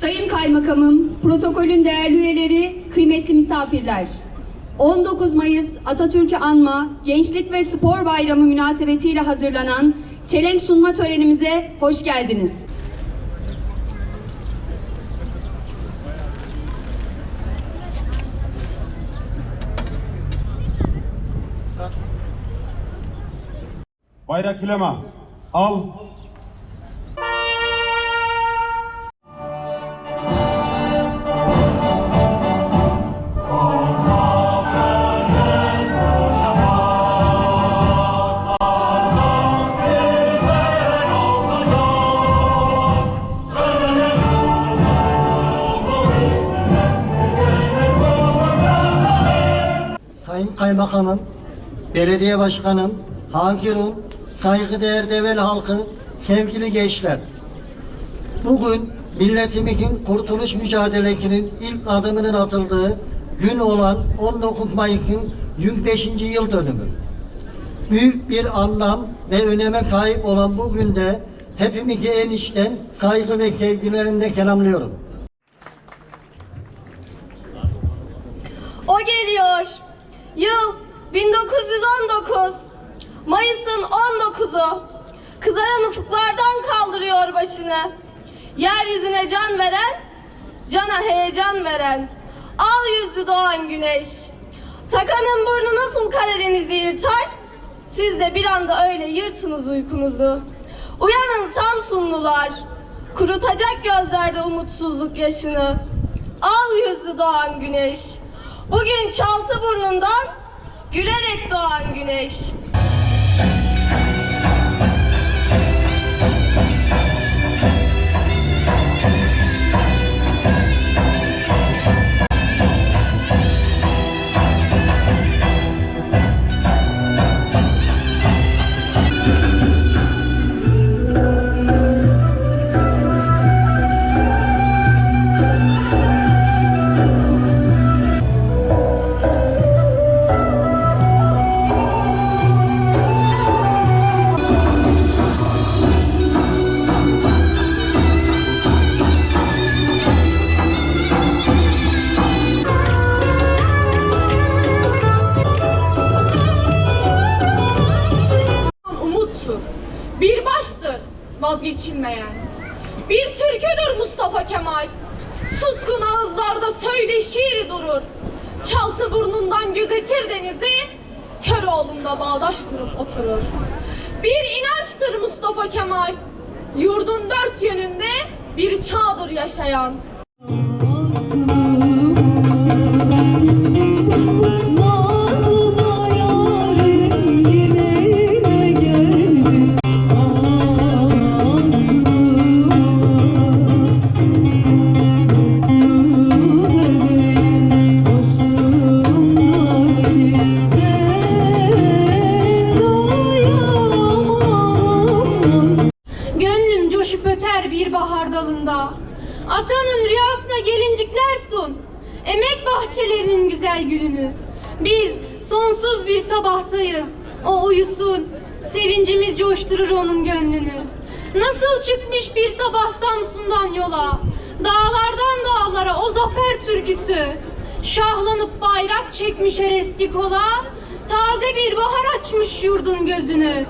Sayın Kaymakamım, protokolün değerli üyeleri, kıymetli misafirler. 19 Mayıs Atatürk'ü anma, Gençlik ve Spor Bayramı münasebetiyle hazırlanan çelenk sunma törenimize hoş geldiniz. Bayrak filema. Al. Kaymakamım, Belediye Başkanım, Hankirun, saygıdeğer Devel halkı, sevgili gençler. Bugün milletimizin kurtuluş mücadelesinin ilk adımının atıldığı gün olan 19 Mayıs'ın 105. yıl dönümü. Büyük bir anlam ve öneme sahip olan bu günde hepimizi en içten saygı ve sevgilerimle selamlıyorum. O geliyor. Yıl 1919. Mayıs'ın 19'u. Kızaran ufuklardan kaldırıyor başını. Yeryüzüne can veren, cana heyecan veren. Al yüzlü doğan güneş. Takanın burnu nasıl Karadeniz'i yırtar? Siz de bir anda öyle yırtınız uykunuzu. Uyanın Samsunlular. Kurutacak gözlerde umutsuzluk yaşını. Al yüzlü doğan güneş. Bugün çaltı burnundan gülerek doğan güneş. Vazgeçilmeyen. Bir türküdür Mustafa Kemal. Suskun ağızlarda söyleşir durur. Çaltı burnundan gözetir denizi. Köroğlu'nda bağdaş kurup oturur. Bir inançtır Mustafa Kemal. Yurdun dört yönünde bir çağdır yaşayan. Atanın rüyasına gelincikler sun. Emek bahçelerinin güzel gülünü. Biz sonsuz bir sabahtayız. O uyusun. Sevincimiz coşturur onun gönlünü. Nasıl çıkmış bir sabah Samsun'dan yola. Dağlardan dağlara o zafer türküsü. Şahlanıp bayrak çekmiş her eski kola. Taze bir bahar açmış yurdun gözünü.